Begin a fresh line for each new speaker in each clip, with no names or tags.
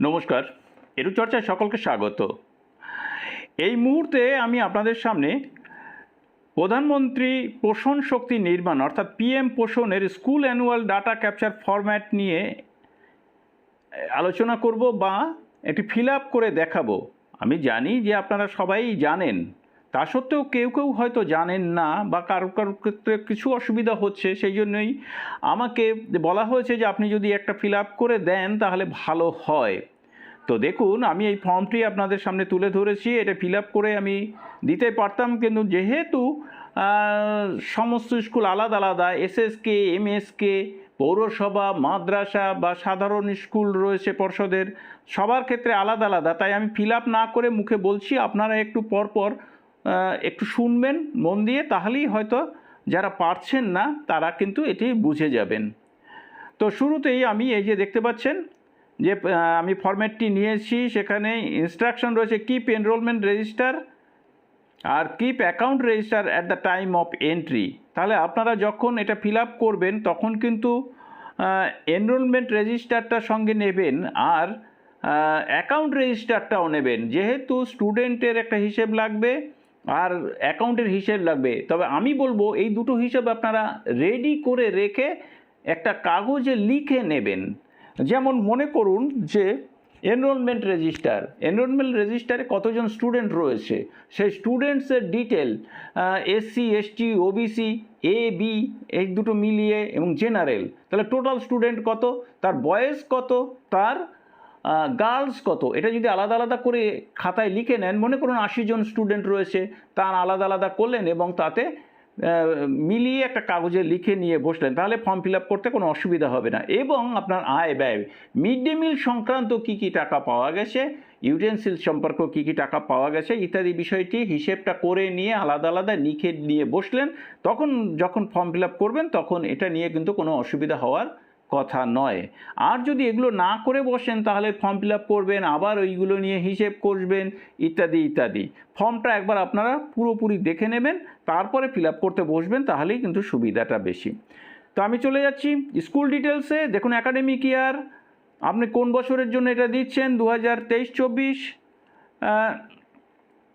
নমস্কার এরু চর্চায় সকলকে স্বাগত। এই মুহূর্তে আমি আপনাদের সামনে প্রধানমন্ত্রী পোষণ শক্তি নির্মাণ, অর্থাৎ পিএম পোষণের school annual data capture format নিয়ে আলোচনা করব বা একটি ফিল আপ করে দেখাবো। আমি জানি যে আপনারা সবাই জানেন তা সত্ত্বেও কেউ কেউ হয়তো জানেন না বা কারও কারোর ক্ষেত্রে কিছু অসুবিধা হচ্ছে, সেই জন্যই আমাকে বলা হয়েছে যে আপনি যদি একটা ফিল আপ করে দেন তাহলে ভালো হয়। তো দেখুন, আমি এই ফর্মটি আপনাদের সামনে তুলে ধরেছি, এটা ফিল আপ করে আমি দিতে পারতাম, কিন্তু যেহেতু সমস্ত স্কুল আলাদা আলাদা এসএসকে এমএসকে পৌরসভা, মাদ্রাসা বা সাধারণ স্কুল রয়েছে পর্ষদের, সবার ক্ষেত্রে আলাদা আলাদা, তাই আমি ফিল আপ না করে মুখে বলছি, আপনারা একটু পরপর একটু শুনবেন, মন দিয়ে, তাহলেই হয়তো যারা পারছেন না, তারা কিন্তু এটি বুঝে যাবেন। তো শুরুতেই আমি এই যে দেখতে পাচ্ছেন যে আমি ফরম্যাটটি নিয়েছি, সেখানে ইনস্ট্রাকশন রয়েছে keep enrolment register R keep account register at the time of entry তাহলে আপনারা যখন এটা ফিল আপ করবেন, তখন কিন্তু এনরোলমেন্ট রেজিস্টারটা সঙ্গে নেবেন আর অ্যাকাউন্ট রেজিস্টারটাও নেবেন। যেহেতু স্টুডেন্টের একটা হিসেব লাগবে আর অ্যাকাউন্টের হিসেব লাগবে। তবে আমি বলব, এই দুটো হিসেব আপনারা রেডি করে রেখে একটা কাগজে লিখে নেবেন। যেমন মনে করুন যে এনরোলমেন্ট রেজিস্টার এনরোলমেন্ট রেজিস্টারে কতজন স্টুডেন্ট রয়েছে? সেই স্টুডেন্টসের detail SC ST OBC A B এই দুটো মিলিয়ে এবং জেনারেল তাহলে টোটাল স্টুডেন্ট কত? তার বয়স কত? তার গার্লস কত? এটা যদি আলাদা আলাদা করে খাতায় লিখে নেন, মনে করুন আশি জন স্টুডেন্ট রয়েছে তার আলাদা আলাদা করলেন এবং তাতে মিলিয়ে একটা কাগজে লিখে নিয়ে বসলেন, তাহলে ফর্ম ফিল করতে কোনো অসুবিধা হবে না। এবং আপনার আয় ব্যয় মিড ডে মিল সংক্রান্ত কী কী টাকা পাওয়া গেছে ইউটেন্সিল সম্পর্ক কী কী টাকা পাওয়া গেছে, ইত্যাদি বিষয়টি হিসেবটা করে নিয়ে আলাদা আলাদা লিখে নিয়ে বসলেন, তখন যখন ফর্ম ফিল করবেন, তখন এটা নিয়ে কিন্তু কোনো অসুবিধা হওয়ার কথা নয়। আর যদি এগুলো না করে বসেন, তাহলে ফর্ম ফিল করবেন, আবার ওইগুলো নিয়ে হিসেব করবেন, ইত্যাদি ইত্যাদি। ফর্মটা একবার আপনারা পুরোপুরি দেখে নেবেন, তারপরে ফিল করতে বসবেন, তাহলেই কিন্তু সুবিধাটা বেশি। তো আমি চলে যাচ্ছি স্কুল ডিটেলসে দেখুন অ্যাকাডেমিক ইয়ার আপনি কোন বছরের জন্য এটা দিচ্ছেন? দু হাজার তেইশ চব্বিশ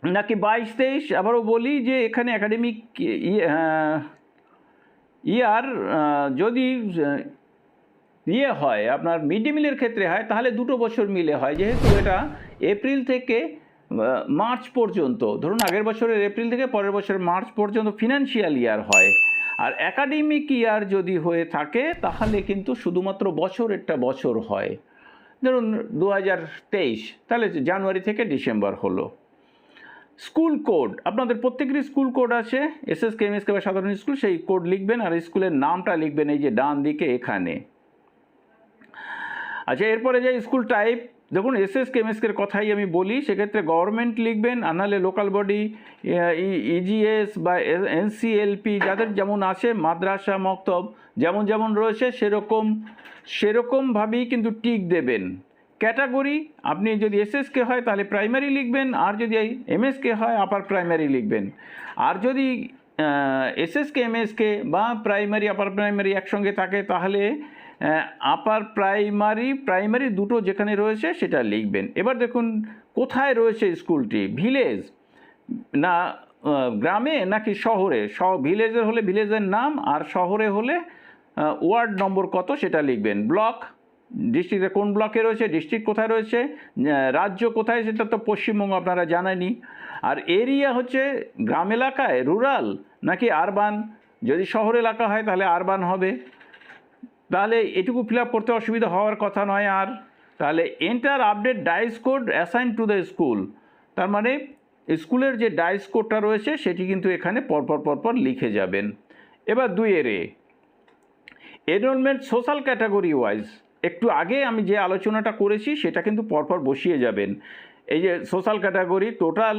নাকি বাইশ তেইশ আবারও বলি যে এখানে একাডেমিক ইয়ার যদি ইয়ে হয়, আপনার মিড ডে মিলের ক্ষেত্রে হয়, তাহলে দুটো বছর মিলে হয়। যেহেতু এটা এপ্রিল থেকে মার্চ পর্যন্ত, ধরুন আগের বছরের এপ্রিল থেকে পরের বছরের মার্চ পর্যন্ত ফিনান্সিয়াল ইয়ার হয়। আর একাডেমিক ইয়ার যদি হয়ে থাকে, তাহলে কিন্তু শুধুমাত্র বছরেরটা বছর হয়। ধরুন দু হাজার তেইশ, তাহলে জানুয়ারি থেকে ডিসেম্বর হলো। স্কুল কোড, আপনাদের প্রত্যেকেরই স্কুল কোড আছে, এস এস কে এমএসকে বা সাধারণ স্কুল, সেই কোড লিখবেন আর স্কুলের নামটা লিখবেন এই যে ডান দিকে এখানে। আচ্ছা এরপরে যে স্কুল টাইপ দেখুন এস এস কেমিস্কের কথাই আমি বলি, সেক্ষেত্রে গভর্নমেন্ট লিখবেন আর নাহলে লোকাল বডি ইজিএস বা এনসিএলপি যাদের যেমন আছে, মাদ্রাসা, মক্তব, যেমন যেমন রয়েছে, সেরকম সেরকমভাবেই কিন্তু টিক দেবেন। ক্যাটাগরি, আপনি যদি এসএসকে হয়, তাহলে প্রাইমারি লিখবেন, আর যদি এমএসকে হয় আপার প্রাইমারি লিখবেন। আর যদি এসএসকে এমএসকে বা প্রাইমারি আপার প্রাইমারি একসঙ্গে থাকে, তাহলে আপার প্রাইমারি প্রাইমারি দুটো যেখানে রয়েছে সেটা লিখবেন। এবার দেখুন, কোথায় রয়েছে স্কুলটি? ভিলেজ না গ্রামে নাকি শহরে? ভিলেজের হলে ভিলেজের নাম, আর শহরে হলে ওয়ার্ড নম্বর কত সেটা লিখবেন। ব্লক ডিস্ট্রিক্টে কোন ব্লকে রয়েছে? ডিস্ট্রিক্ট কোথায় রয়েছে? রাজ্য কোথায়? সেটা তো পশ্চিমবঙ্গ আপনারা জানেনই। আর এরিয়া হচ্ছে গ্রাম এলাকায় রুরাল নাকি আরবান যদি শহর এলাকা হয় তাহলে আরবান হবে। তাহলে এটুকু ফিল করতে অসুবিধা হওয়ার কথা নয় আর। তাহলে enter update DISE code assign to the school তার মানে স্কুলের যে ডাইস কোডটা রয়েছে, সেটি কিন্তু এখানে পরপর পরপর লিখে যাবেন। এবার দুই এরে এনরোলমেন্ট সোশ্যাল ক্যাটাগরি ওয়াইজ একটু আগে আমি যে আলোচনাটা করেছি, সেটা কিন্তু পরপর বসিয়ে যাবেন। এই যে social category total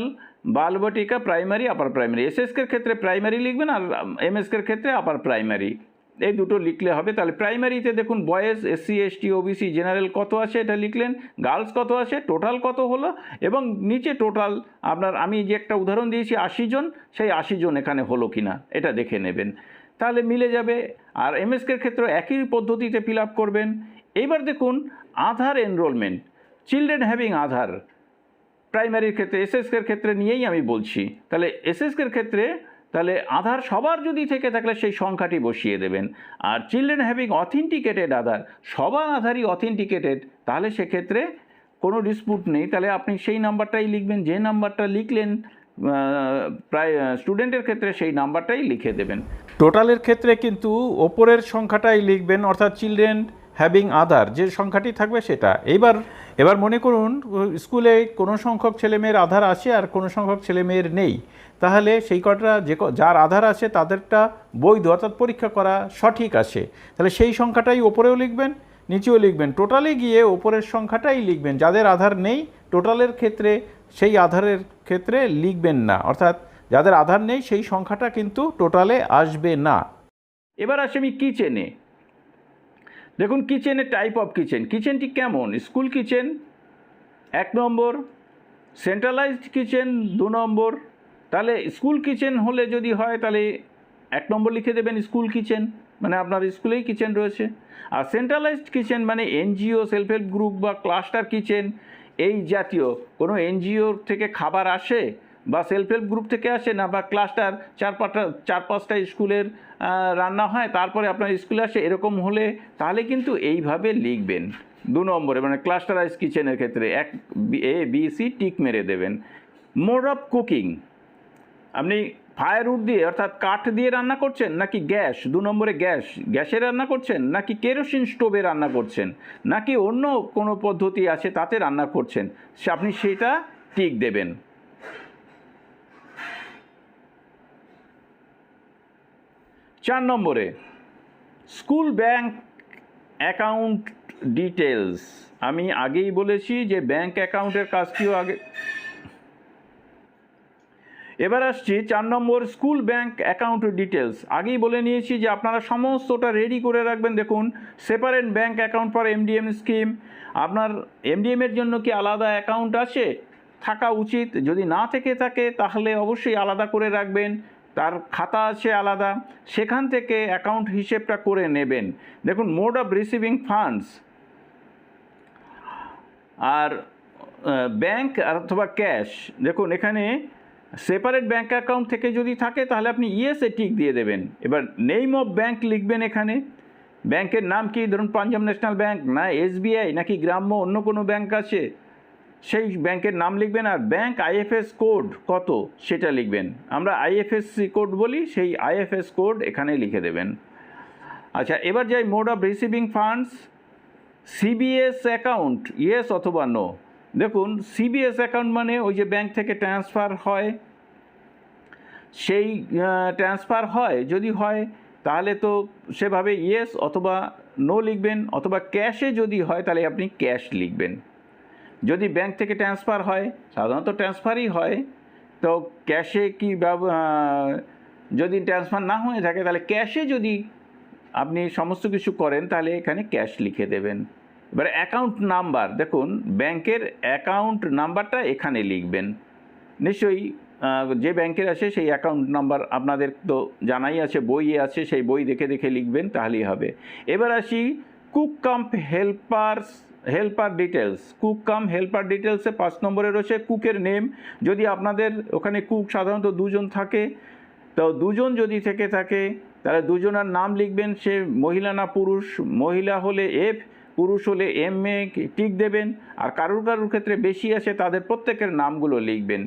Balvatika primary upper primary এসএসকের ক্ষেত্রে প্রাইমারি লিখবেন আর এমএসকের ক্ষেত্রে আপার প্রাইমারি এই দুটো লিখলে হবে। তাহলে প্রাইমারিতে দেখুন boys SC ST OBC general কত আছে এটা লিখলেন গার্লস কত আছে টোটাল কত হলো, এবং নিচে টোটাল আপনার আমি যে একটা উদাহরণ দিয়েছি, আশি জন, সেই আশি জন এখানে হলো কি না এটা দেখে নেবেন। তাহলে মিলে যাবে, আর এমএসকের ক্ষেত্রে একই পদ্ধতিতে ফিল আপ করবেন। এইবার দেখুন, Aadhaar enrolment children having Aadhaar প্রাইমারির ক্ষেত্রে এসএসকের ক্ষেত্রে নিয়েই আমি বলছি। তাহলে এসএসকের ক্ষেত্রে তাহলে আধার সবার যদি থেকে থাকলে সেই সংখ্যাটি বসিয়ে দেবেন। আর চিলড্রেন হ্যাভিং অথেন্টিকেটেড আধার, সবার আধারই অথেন্টিকেটেড, তাহলে সেক্ষেত্রে কোনো ডিসপুট নেই। তাহলে আপনি সেই নাম্বারটাই লিখবেন, যে নাম্বারটা লিখলেন প্রায় স্টুডেন্টের ক্ষেত্রে সেই নাম্বারটাই লিখে দেবেন। টোটালের ক্ষেত্রে কিন্তু ওপরের সংখ্যাটাই লিখবেন, অর্থাৎ চিলড্রেন হ্যাভিং আধার যে সংখ্যাটি থাকবে সেটা। এইবার, এবার মনে করুন, স্কুলে কোনো সংখ্যক ছেলেমেয়ের আধার আছে আর কোনো সংখ্যক ছেলেমেয়ের নেই। তাহলে সেই কটা যে যার আধার আছে তাদেরটা বৈধ, অর্থাৎ পরীক্ষা করা সঠিক আছে। তাহলে সেই সংখ্যাটাই ওপরেও লিখবেন, নিচেও লিখবেন। টোটালে গিয়ে ওপরের সংখ্যাটাই লিখবেন। যাদের আধার নেই টোটালের ক্ষেত্রে সেই আধারের ক্ষেত্রে লিখবেন না। অর্থাৎ যাদের আধার নেই, সেই সংখ্যাটা কিন্তু টোটালে আসবে না। এবার আসে আমি কিচেনে দেখুন কিচেনের টাইপ অফ কিচেন কিচেনটি কেমন? স্কুল কিচেন এক নম্বর। সেন্ট্রালাইজড কিচেন দু নম্বর। তাহলে স্কুল কিচেন হলে যদি হয়, তাহলে এক নম্বর লিখে দেবেন স্কুল কিচেন মানে আপনার স্কুলেই কিচেন রয়েছে। আর সেন্ট্রালাইজড কিচেন মানে এনজিও সেলফ হেল্প গ্রুপ বা ক্লাস্টার কিচেন এই জাতীয়। কোনো এনজিওর থেকে খাবার আসে? বা সেলফ হেল্প গ্রুপ থেকে আসে না বা ক্লাস্টার চার পাঁচটা চার পাঁচটা স্কুলের রান্না হয়, তারপরে আপনার স্কুলে আসে, এরকম হলে তাহলে কিন্তু এইভাবে লিখবেন। দু নম্বরে মানে ক্লাস্টারাইজ কিচেনের ক্ষেত্রে এক, এ, বি, সি টিক মেরে দেবেন। মোড অফ কুকিং আপনি ফায়ারউড দিয়ে, অর্থাৎ কাঠ দিয়ে রান্না করছেন নাকি গ্যাস? দু নম্বরে গ্যাস, গ্যাসে রান্না করছেন নাকি কেরোসিন স্টোভে রান্না করছেন? নাকি অন্য কোনো পদ্ধতি আছে তাতে রান্না করছেন? সে আপনি সেটা টিক দেবেন। চার নম্বরে, স্কুল ব্যাংক অ্যাকাউন্ট ডিটেলস আমি আগেই বলেছি যে ব্যাংক অ্যাকাউন্টের কাজটিও আগে এবার আসছি চার নম্বর, স্কুল ব্যাংক অ্যাকাউন্ট ডিটেলস আগেই বলে নিয়েছি যে আপনারা সমস্তটা রেডি করে রাখবেন। দেখুন, separate bank account for MDM scheme. আপনার এমডিএমের জন্য কি আলাদা অ্যাকাউন্ট আছে? থাকা উচিত। যদি না থেকে থাকে, তাহলে অবশ্যই আলাদা করে রাখবেন। তার খাতা আছে আলাদা, সেখান থেকে অ্যাকাউন্ট হিসেবটা করে নেবেন। দেখুন মোড অফ রিসিভিং ফান্ডস আর ব্যাংক অথবা ক্যাশ দেখুন, এখানে সেপারেট ব্যাঙ্ক অ্যাকাউন্ট থেকে যদি থাকে, তাহলে আপনি ইএসএ টিক দিয়ে দেবেন। এবার নেম অফ ব্যাঙ্ক লিখবেন এখানে। ব্যাংকের নাম কি? ধরুন পাঞ্জাব ন্যাশনাল ব্যাংক না এসবিআই নাকি গ্রাম্য অন্য কোনো ব্যাংক আছে? সেই ব্যাংকের নাম লিখবেন আর ব্যাংক আইএফএস কোড কত সেটা লিখবেন। আমরা আইএফএসসি কোড বলি, সেই আইএফএস কোড এখানে লিখে দেবেন। আচ্ছা এবার যাই mode of receiving funds. CBS account, yes অথবা নো? দেখুন, সিবিএস অ্যাকাউন্ট মানে ওই যে ব্যাংক থেকে ট্রান্সফার হয়। সেই ট্রান্সফার হয়, যদি হয়, তাহলে তো সেভাবে ইয়েস অথবা নো লিখবেন, অথবা ক্যাশে যদি হয়, তাহলে আপনি ক্যাশ লিখবেন। যদি ব্যাংক থেকে ট্রান্সফার হয়, সাধারণত ট্রান্সফারই হয়, তো ক্যাশে কি যদি ট্রান্সফার না হয়ে থাকে, তাহলে ক্যাশে যদি আপনি সমস্ত কিছু করেন, তাহলে এখানে ক্যাশ লিখে দেবেন। এবার অ্যাকাউন্ট নাম্বার দেখুন ব্যাংকের অ্যাকাউন্ট নাম্বারটা এখানে লিখবেন। নিশ্চয়ই যে ব্যাংকের আছে, সেই অ্যাকাউন্ট নাম্বার আপনাদের তো জানাই আছে বইয়ে আছে, সেই বই দেখে দেখে লিখবেন, তাহলেই হবে। এবার আসি cook cum helpers helper details cook cum helper ডিটেলসে পাঁচ নম্বরে রয়েছে কুকের নেম যদি আপনাদের ওখানে কুক সাধারণত দুজন থাকে, তো দুজন যদি থেকে থাকে, তাহলে দুজনের নাম লিখবেন। সে মহিলা না পুরুষ, মহিলা হলে এফ পুরুষ হলে এম এ টিক দেবেন। আর কারুর কারুর ক্ষেত্রে বেশি আছে তাদের প্রত্যেকের নামগুলো লিখবেন।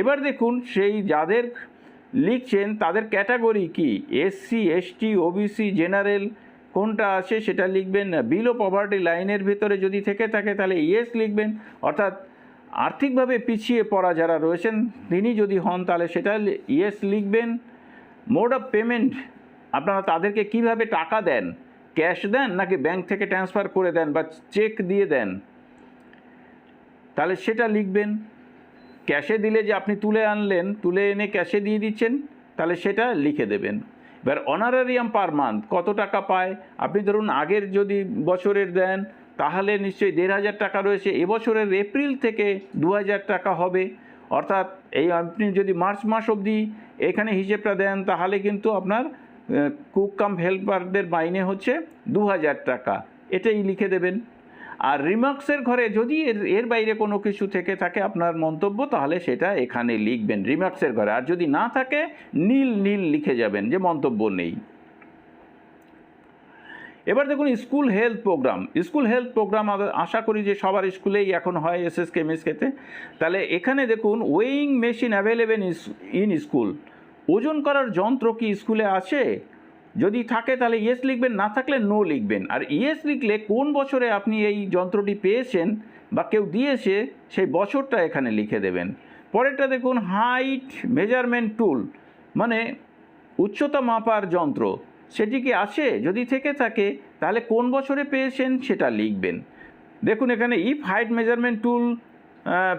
এবার দেখুন, সেই যাদের লিখছেন, তাদের ক্যাটাগরি কি? এসসি এসটি ওবিসি জেনারেল কোনটা আছে সেটা লিখবেন। বিলো পভার্টি লাইনের ভিতরে যদি থেকে থাকে তাহলে ইয়েস লিখবেন। অর্থাৎ আর্থিকভাবে পিছিয়ে পড়া যারা রয়েছেন, তিনি যদি হন তাহলে সেটা ইয়েস লিখবেন। মোড অফ পেমেন্ট আপনারা তাদেরকে কীভাবে টাকা দেন? ক্যাশ দেন নাকি ব্যাংক থেকে ট্রান্সফার করে দেন বা চেক দিয়ে দেন? তাহলে সেটা লিখবেন। ক্যাশে দিলে যে আপনি তুলে আনলেন, তুলে এনে ক্যাশে দিয়ে দিচ্ছেন, তাহলে সেটা লিখে দেবেন। এবার অনারারিয়াম পার মান্থ কত টাকা পায়? আপনি ধরুন আগের যদি বছরের দেন, তাহলে নিশ্চয়ই দেড় হাজার টাকা রয়েছে। এবছরের এপ্রিল থেকে দু হাজার টাকা হবে। অর্থাৎ এই আপনি যদি মার্চ মাস অবধি এখানে হিসেবটা দেন, তাহলে কিন্তু আপনার কুক কাম হেল্পারদের মাইনে হচ্ছে দু হাজার টাকা। এটাই লিখে দেবেন। আর রিমার্কসের ঘরে যদি এর এর বাইরে কোনো কিছু থেকে থাকে আপনার মন্তব্য, তাহলে সেটা এখানে লিখবেন, রিমার্কসের ঘরে। আর যদি না থাকে, নীল নীল লিখে যাবেন যে মন্তব্য নেই। এবার দেখুন, school health programme. School health programme আশা করি যে সবার স্কুলেই এখন হয় এস এস কেমিস্ট্রিতে তাহলে এখানে দেখুন weighing machine available in school ওজন করার যন্ত্র কি স্কুলে আছে? যদি থাকে তাহলে ইয়েস লিখবেন, না থাকলে নো লিখবেন। আর ইয়েস লিখলে কোন বছরে আপনি এই যন্ত্রটি পেয়েছেন বা কেউ দিয়েছে, সেই বছরটা এখানে লিখে দেবেন। পরেরটা দেখুন হাইট মেজারমেন্ট টুল মানে উচ্চতা মাপার যন্ত্র। সেটি কি আছে? যদি থেকে থাকে, তাহলে কোন বছরে পেয়েছেন সেটা লিখবেন। দেখুন এখানে if height measurement tool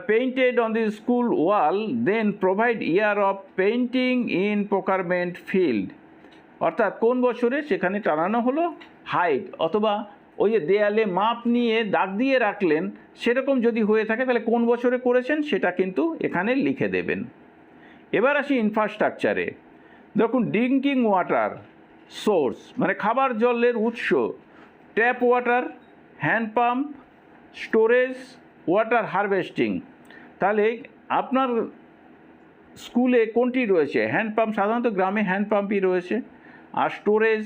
painted on the school wall then provide year of painting in procurement field অর্থাৎ কোন বছরে? সেখানে টানানো হলো হাইট অথবা ওই যে দেয়ালে মাপ নিয়ে দাগ দিয়ে রাখলেন, সেরকম যদি হয়ে থাকে তাহলে কোন বছরে করেছেন? সেটা কিন্তু এখানে লিখে দেবেন। এবার আসি ইনফ্রাস্ট্রাকচারে দেখুন ড্রিঙ্কিং ওয়াটার সোর্স মানে খাবার জলের উৎস tap water hand pump storage water harvesting তাহলে আপনার স্কুলে কোনটি রয়েছে? হ্যান্ড পাম্প সাধারণত গ্রামে হ্যান্ড পাম্পই রয়েছে। আর স্টোরেজ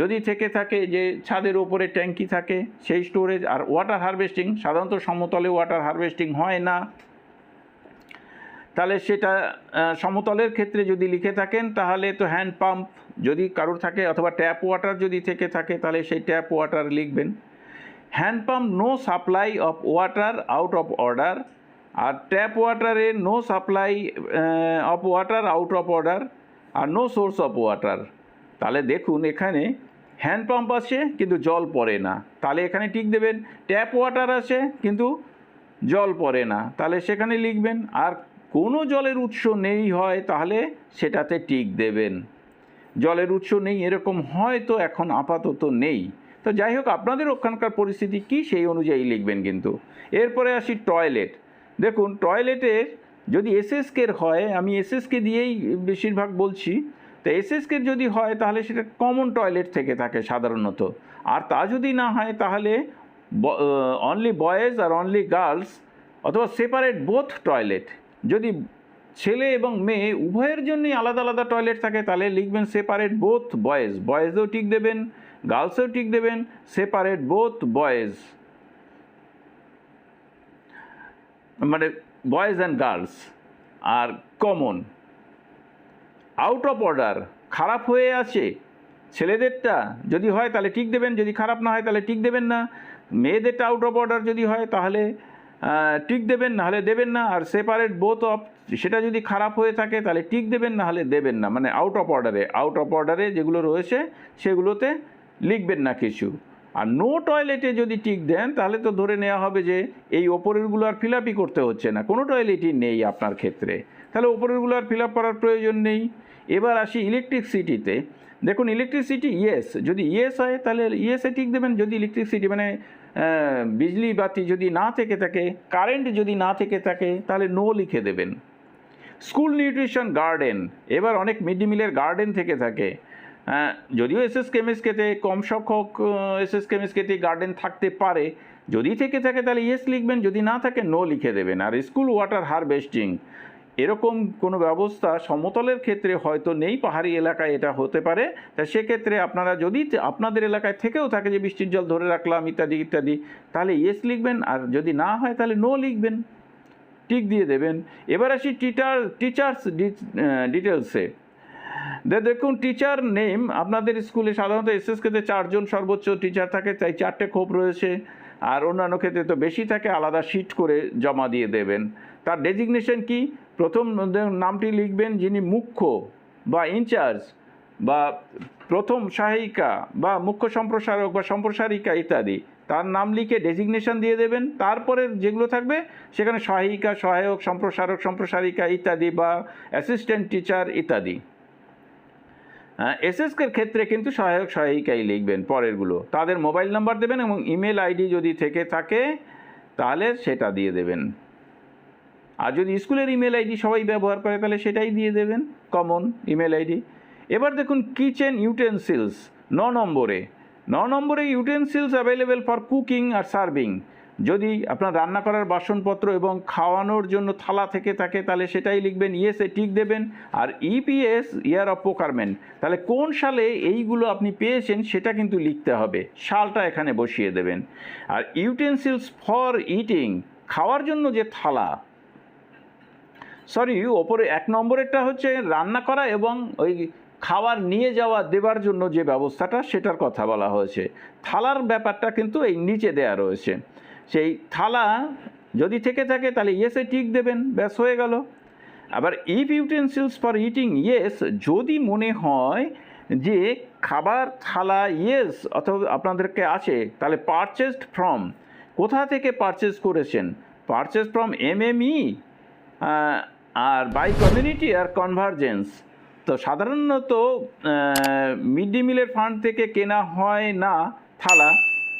যদি থেকে থাকে যে ছাদের ওপরে ট্যাঙ্কি থাকে, সেই স্টোরেজ আর ওয়াটার হারভেস্টিং সাধারণত সমতলে ওয়াটার হারভেস্টিং হয় না। তাহলে সেটা সমতলের ক্ষেত্রে যদি লিখে থাকেন, তাহলে তো হ্যান্ড পাম্প যদি কারোর থাকে অথবা ট্যাপ ওয়াটার যদি থেকে থাকে, তাহলে সেই ট্যাপ ওয়াটার লিখবেন। Hand pump no supply of water out of order R tap ওয়াটারে no supply of water out of order R no source of water তাহলে দেখুন এখানে হ্যান্ড পাম্প আছে কিন্তু জল পড়ে না। তাহলে এখানে টিক দেবেন ট্যাপ ওয়াটার আছে কিন্তু জল পড়ে না। তাহলে সেখানে লিখবেন, আর কোনো জলের উৎস নেই হয়, তাহলে সেটাতে টিক দেবেন। জলের উৎস নেই, এরকম হয়তো এখন আপাতত নেই। তো যাই হোক, আপনাদের ওখানকার পরিস্থিতি কী সেই অনুযায়ী লিখবেন কিন্তু। এরপরে আসি টয়লেট দেখুন টয়লেটের যদি এসএসকের হয়, আমি এসএসকে দিয়েই বেশিরভাগ বলছি তো এসএসকে যদি হয়, তাহলে সেটা কমন টয়লেট থেকে থাকে সাধারণত। আর তা যদি না হয়, তাহলে অনলি বয়েজ আর অনলি গার্লস অথবা সেপারেট বোথ টয়লেট যদি ছেলে এবং মেয়ে উভয়ের জন্যই আলাদা আলাদা টয়লেট থাকে, তাহলে লিখবেন সেপারেট বোথ বয়েজ বয়েজও ঠিক দেবেন গার্লসেও ঠিক দেবেন সেপারেট বোথ বয়েজ মানে বয়েজ অ্যান্ড গার্লস আর কমন আউট অফ অর্ডার খারাপ হয়ে আছে। ছেলেদেরটা যদি হয় তাহলে ঠিক দেবেন, যদি খারাপ না হয় তাহলে ঠিক দেবেন না। মেয়েদেরটা আউট অফ অর্ডার যদি হয় তাহলে টিক দেবেন না হলে দেবেন না। আর সেপারেট বোথ অফ সেটা যদি খারাপ হয়ে থাকে তাহলে টিক দেবেন না হলে দেবেন না। মানে আউট অফ অর্ডারে আউট অফ অর্ডারে যেগুলো রয়েছে, সেগুলোতে লিখবেন না কিছু। আর নো টয়লেটে যদি টিক দেন, তাহলে তো ধরে নেওয়া হবে যে এই ওপরেরগুলো আর ফিল করতে হচ্ছে না। কোনো টয়লেটই নেই আপনার ক্ষেত্রে। তাহলে ওপরেরগুলো আর ফিল করার প্রয়োজন নেই। এবার আসি ইলেকট্রিসিটিতে দেখুন ইলেকট্রিসিটি ইয়েস যদি ইয়েস হয়, তাহলে ইয়েসে ঠিক দেবেন। যদি ইলেকট্রিসিটি মানে বিজলি বাতি যদি না থেকে থাকে কারেন্ট যদি না থেকে থাকে, তাহলে নো লিখে দেবেন। স্কুল নিউট্রিশন গার্ডেন এবার অনেক মিড ডে মিলের গার্ডেন থেকে থাকে। যদিও এস এস কেমিস্ট্রিতে কম সংখ্যক এস এস কেমিস্ট্রিতে গার্ডেন থাকতে পারে। যদি থেকে থাকে, তাহলে ইয়েস লিখবেন, যদি না থাকে নো লিখে দেবেন। আর স্কুল ওয়াটার হারভেস্টিং এরকম কোনো ব্যবস্থা সমতলের ক্ষেত্রে হয়তো নেই পাহাড়ি এলাকায় এটা হতে পারে। তা সেক্ষেত্রে আপনারা যদি আপনাদের এলাকায় থেকেও থাকে যে বৃষ্টির জল ধরে রাখলাম ইত্যাদি ইত্যাদি, তাহলে ইয়েস লিখবেন। আর যদি না হয় তাহলে নো লিখবেন। টিক দিয়ে দেবেন। এবার আসি টিচার টিচার্স ডিটেলসে দেখুন টিচার নেম আপনাদের স্কুলে সাধারণত এসএসকেতে চারজন সর্বোচ্চ টিচার থাকে, তাই চারটে খোপ রয়েছে। আর অন্যান্য ক্ষেত্রে তো বেশি থাকে, আলাদা শিট করে জমা দিয়ে দেবেন। তার ডেজিগনেশন কি? প্রথম নামটি লিখবেন যিনি মুখ্য বা ইনচার্জ বা প্রথম সহায়িকা বা মুখ্য সম্প্রসারক বা সম্প্রসারিকা ইত্যাদি, তার নাম লিখে ডেজিগনেশন দিয়ে দেবেন। তারপরে যেগুলো থাকবে, সেখানে সহায়িকা সহায়ক, সম্প্রসারক, সম্প্রসারিকা ইত্যাদি বা অ্যাসিস্ট্যান্ট টিচার ইত্যাদি। এসএসকের ক্ষেত্রে কিন্তু সহায়ক, সহায়িকাই লিখবেন পরেরগুলো। তাদের মোবাইল নাম্বার দেবেন এবং ইমেল আইডি যদি থেকে থাকে, তাহলে সেটা দিয়ে দেবেন। আর যদি স্কুলের ইমেল আইডি সবাই ব্যবহার করে, তাহলে সেটাই দিয়ে দেবেন কমন ইমেল আইডি এবার দেখুন কিচেন ইউটেন্সিলস ন নম্বরে। ন নম্বরে ইউটেন্সিলস অ্যাভেলেবেল ফর কুকিং আর সার্ভিং যদি আপনার রান্না করার বাসনপত্র এবং খাওয়ানোর জন্য থালা থেকে থাকে, তাহলে সেটাই লিখবেন ইয়েসে টিক দেবেন। আর ইপিএস ইয়ার অফ পোকারমেন্ট তাহলে কোন সালে এইগুলো আপনি পেয়েছেন, সেটা কিন্তু লিখতে হবে। সালটা এখানে বসিয়ে দেবেন। আর ইউটেন্সিলস ফর ইটিং খাওয়ার জন্য যে থালা সরি ওপরে এক নম্বরেরটা হচ্ছে রান্না করা এবং ওই খাবার নিয়ে যাওয়া, দেবার জন্য যে ব্যবস্থাটা, সেটার কথা বলা হয়েছে। থালার ব্যাপারটা কিন্তু এই নিচে দেয়া রয়েছে। সেই থালা যদি থেকে থাকে, তাহলে ইয়েসে টিক দেবেন, ব্যাস হয়ে গেল। আবার if utensils for eating yes যদি মনে হয় যে খাবার, থালা ইয়েস অথবা আপনাদেরকে আছে, তাহলে পারচেসড ফ্রম কোথা থেকে পারচেস করেছেন? পারচেস ফ্রম এমএমই আর বাই কমিউনিটি আর কনভার্জেন্স তো সাধারণত মিড ডে মিলের ফান্ড থেকে কেনা হয় না থালা।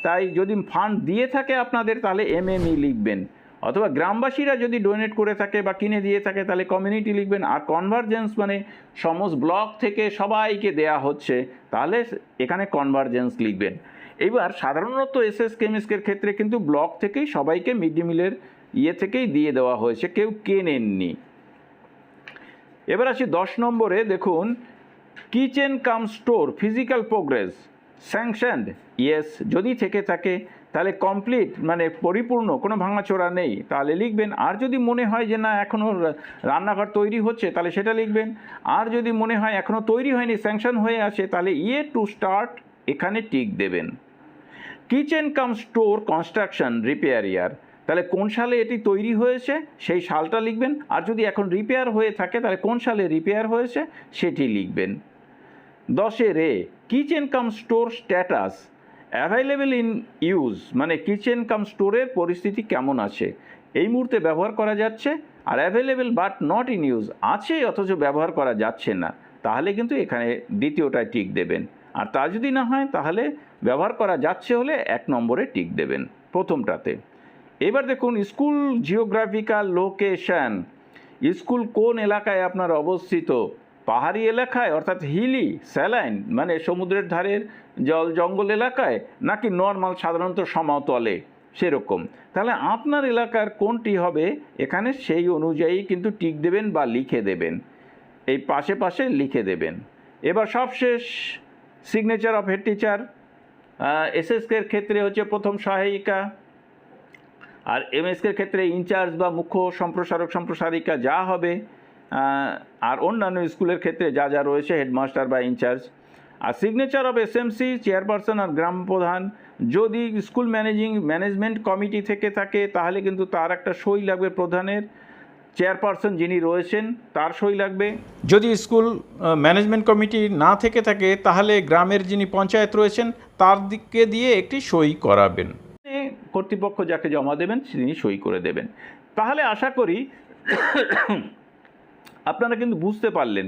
তাই যদি ফান্ড দিয়ে থাকে আপনাদের, তাহলে এমএমই লিখবেন। অথবা গ্রামবাসীরা যদি ডোনেট করে থাকে বা কিনে দিয়ে থাকে, তাহলে কমিউনিটি লিখবেন। আর কনভার্জেন্স মানে সমস্ত ব্লক থেকে সবাইকে দেয়া হচ্ছে। তাহলে এখানে কনভার্জেন্স লিখবেন। এবার সাধারণত এস এস কেমিস্কের ক্ষেত্রে কিন্তু ব্লক থেকেই সবাইকে মিড ডে মিলের ইয়ে থেকেই দিয়ে দেওয়া হয়েছে। কেউ কেনেননি। এবার আসি দশ নম্বরে, দেখুন, kitchen cum store, physical progress, sanctioned, yes, যদি থেকে থাকে, তাহলে কমপ্লিট মানে পরিপূর্ণ, কোনো ভাঙাচোরা নেই। তাহলে লিখবেন, আর যদি মনে হয় যে না এখনও রান্নাঘর তৈরি হচ্ছে, তাহলে সেটা লিখবেন। আর যদি মনে হয় এখনও তৈরি হয়নি, স্যাংশন হয়ে আছে, তাহলে ইয়ে টু স্টার্ট, এখানে টিক দেবেন। Kitchen cum store, construction, repair year তাহলে কোন সালে এটি তৈরি হয়েছে? সেই সালটা লিখবেন। আর যদি এখন রিপেয়ার হয়ে থাকে, তাহলে কোন সালে রিপেয়ার হয়েছে? সেটি লিখবেন। দশে রে kitchen cum store status available in use মানে কিচেন কাম স্টোরের পরিস্থিতি কেমন আছে? এই মুহূর্তে ব্যবহার করা যাচ্ছে আর available but not in use আছে, অথচ ব্যবহার করা যাচ্ছে না। তাহলে কিন্তু এখানে দ্বিতীয়টায় টিক দেবেন। আর তা যদি না হয়, তাহলে ব্যবহার করা যাচ্ছে হলে এক নম্বরে টিক দেবেন প্রথমটাতে। এবার দেখুন, স্কুল জিওগ্রাফিক্যাল লোকেশান। স্কুল কোন এলাকায় আপনার অবস্থিত? পাহাড়ি এলাকায়, অর্থাৎ হিলি, স্যালাইন মানে সমুদ্রের ধারের জল জঙ্গল এলাকায়, নাকি নর্মাল সাধারণত সমতলে? সেরকম। তাহলে আপনার এলাকার কোনটি হবে? এখানে সেই অনুযায়ী কিন্তু টিক দেবেন বা লিখে দেবেন। এই পাশে পাশে লিখে দেবেন। এবার সবশেষ সিগনেচার অফ হেড টিচার এসএসকের ক্ষেত্রে হচ্ছে প্রথম সহায়িকা। আর এমএসকের ক্ষেত্রে ইনচার্জ বা মুখ্য সম্প্রসারক, সম্প্রসারিকা যা হবে আর অন্যান্য স্কুলের ক্ষেত্রে যা যা রয়েছে, হেডমাস্টার বা ইনচার্জ। আর সিগনেচার অফ এসএমসি চেয়ারপারসন আর গ্রাম প্রধান, যদি স্কুল ম্যানেজিং ম্যানেজমেন্ট কমিটি থেকে থাকে, তাহলে কিন্তু তার একটা সই লাগবে প্রধানের। চেয়ারপারসন যিনি রয়েছেন, তার সই লাগবে। যদি স্কুল ম্যানেজমেন্ট কমিটি না থেকে থাকে, তাহলে গ্রামের যিনি পঞ্চায়েত রয়েছেন, তার দিকে দিয়ে একটি সই করাবেন। কর্তৃপক্ষ যাকে জমা দেবেন, তিনি সই করে দেবেন। তাহলে আশা করি আপনারা কিন্তু বুঝতে পারলেন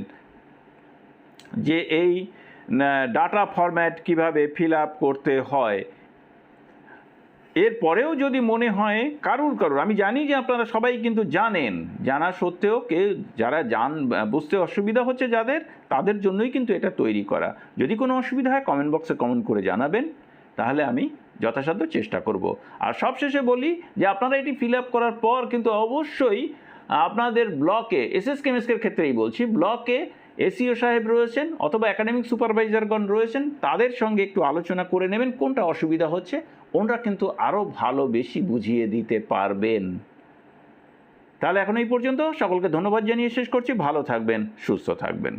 যে এই ডাটা ফরম্যাট কীভাবে ফিল আপ করতে হয়। এরপরেও যদি মনে হয়, কারুর কারুর, আমি জানি যে আপনারা সবাই কিন্তু জানেন, জানা সত্ত্বেও কেউ, যারা জান, বুঝতে অসুবিধা হচ্ছে যাদের, তাদের জন্যই কিন্তু এটা তৈরি করা। যদি কোনো অসুবিধা হয় কমেন্ট বক্সে কমেন্ট করে জানাবেন। তাহলে আমি যথাসাধ্য চেষ্টা করব। আর সবশেষে বলি যে আপনারা এটি ফিল আপ করার পর কিন্তু অবশ্যই আপনাদের ব্লকে এস এস কেমিস্কের ক্ষেত্রেই বলছি ব্লকে এসিও সাহেব রয়েছেন অথবা একাডেমিক সুপারভাইজারগণ রয়েছেন, তাদের সঙ্গে একটু আলোচনা করে নেবেন কোনটা অসুবিধা হচ্ছে, ওনারা কিন্তু আরও ভালো বেশি বুঝিয়ে দিতে পারবেন। তাহলে এখন এই পর্যন্ত সকলকে ধন্যবাদ জানিয়ে শেষ করছি, ভালো থাকবেন, সুস্থ থাকবেন।